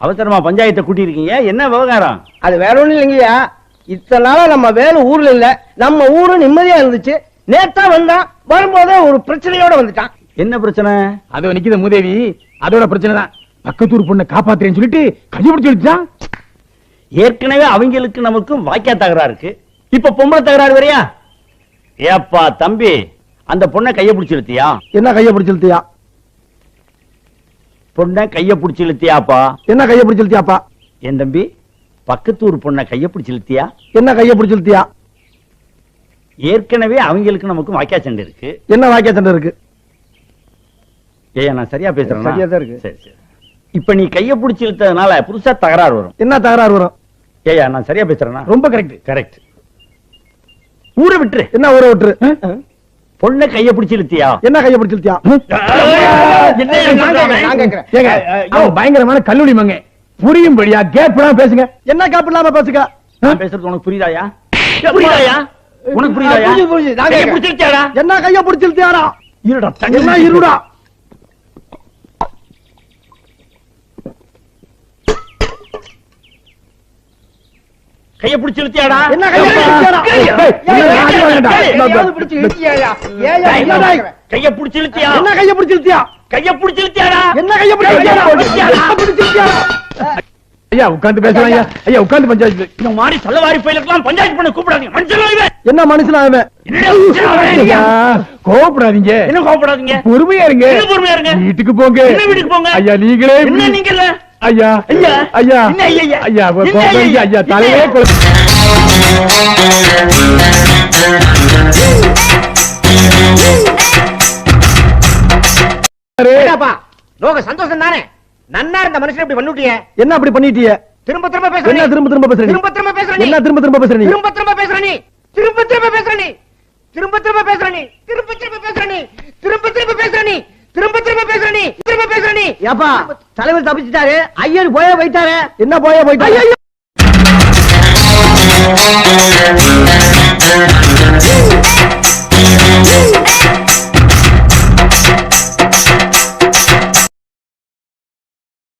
அவசரமா பஞ்சாயத்தை கூட்டி இருக்கீங்க என்ன விவகாரம்? அது வேற ஒண்ணும் இல்லைங்கய்யா. இத்தனை நாளா நம்ம வேலை ஊர்ல இல்ல. நம்ம ஊரு நிம்மதியா இருந்துச்சு. நேத்தா வந்தான் வரும்போதே ஒரு பிரச்சனையோட வந்துட்டான். என்ன பிரச்சனை? அது நிக்குது மூதேவி. அதோட பிரச்சனை தான் பக்கத்தூர் பொண்ணை காப்பாத்துறேன்னு சொல்லிட்டு கையை பிடிச்சு ஏற்கனவே அவங்களுக்கு நமக்கும் வாக்கியா தகராறு இருக்கு. இப்ப பொம்பளை தகராறு வரையா ஏப்பா தம்பி அந்த பொண்ணை கைய பிடிச்சு இழுத்தியா? என்ன கைய பிடிச்சிருத்தியா பொண்ணை கைய பிடிச்சு இழுத்தியாப்பா? என்ன கைய பிடிச்சிருத்தியாப்பா என் தம்பி பக்கத்தூர் பொண்ணை கைய பிடிச்சு இழுத்தியா? என்ன கைய பிடிச்சிருத்தியா ஏற்கனவே அவங்களுக்கு நமக்கும் வாக்கியா சண்டை இருக்கு. என்ன வாக்கிய சண்டை இருக்கு? ஏய்யா நான் சரியா பேசுறேன்? சரியாதான் இருக்கு. சரி சரி. இப்ப நீ கைய பிடிச்சு இழுத்ததுனால புதுசா தகராறு வரும் என்ன தகராறு வரும் ஏய்யா நான் சரியா பேசுறேனா ரொம்ப கரெக்ட் கரெக்ட் ஊரை விட்டுரு என்ன ஊரை விட்டுரு பொண்ணை கைய பிடிச்சு இழுத்தியா என்ன கைய. ஏங்க அவன் பயங்கரமான கல்லூரி மங்க புரியும்படியா கேப் பேசுங்க என்ன காப்பு இல்லாம நான் பேசுறது உனக்கு புரியுதாயா புரியுதாயா உனக்கு புரியுதாயா கைய என்ன கைய பிடிச்சிருத்தியாடா இருடா இருடா கைய பிடிச்சிருத்தியாடா என்ன கைய பிடிச்சு என்னடா இது? கைய பிடிச்சிருத்தியா என்ன கைய கைய பிடிச்சிருத்தியாடா என்ன கைய? என்ன பிடிச்சிருத்தியாடா ஐயா உட்கார்ந்து பேசுறேன் ஐயா ஐயா உட்கார்ந்து பஞ்சாயத்து இந்த மாதிரி சல்லவாரி பயிலுக்கெல்லாம் பஞ்சாயத்து பண்ண கூப்பிடாதீங்க மனுஷன். என்ன மனுஷனா அவன் கோவப்படாதீங்க என்ன கோவப்படாதீங்க பொறுமையா இருங்க என்ன பொறுமையா இருங்க? வீட்டுக்கு போங்க என்ன வீட்டுக்கு போங்க? ஐயா நீங்களே என்ன நீங்க இல்ல ஐயா ஐயா. ஐயா ஐயா, ஐயா? ஐயா ஐயா? தலையே லோக சந்தோஷம் தானே நன்னா இருந்த மனுஷன் இப்படி பண்ணிட்டிய என்ன அப்படி பண்ணிட்டிய திரும்ப திரும்ப பேசுற என்ன நீ. திரும்ப திரும்ப பேசுற திரும்ப திரும்ப பேசுற. என்ன திரும்ப திரும்ப பேசுற நீ திரும்ப திரும்ப பேசுற நீ திரும்ப திரும்ப பேசுற நீ திரும்ப திரும்ப பேசுற நீ திரும்ப திரும்ப பேசுற நீ திரும்ப திரும்ப பேசுற நீ திரும்ப திரும்ப பேசுற நீ திரும்ப பேசுற நீ ஏப்பா தலைவர் தப்பிச்சிட்டாரு. ஐயர் போய போயிட்டாரு. என்ன போய போயிட்டாரு?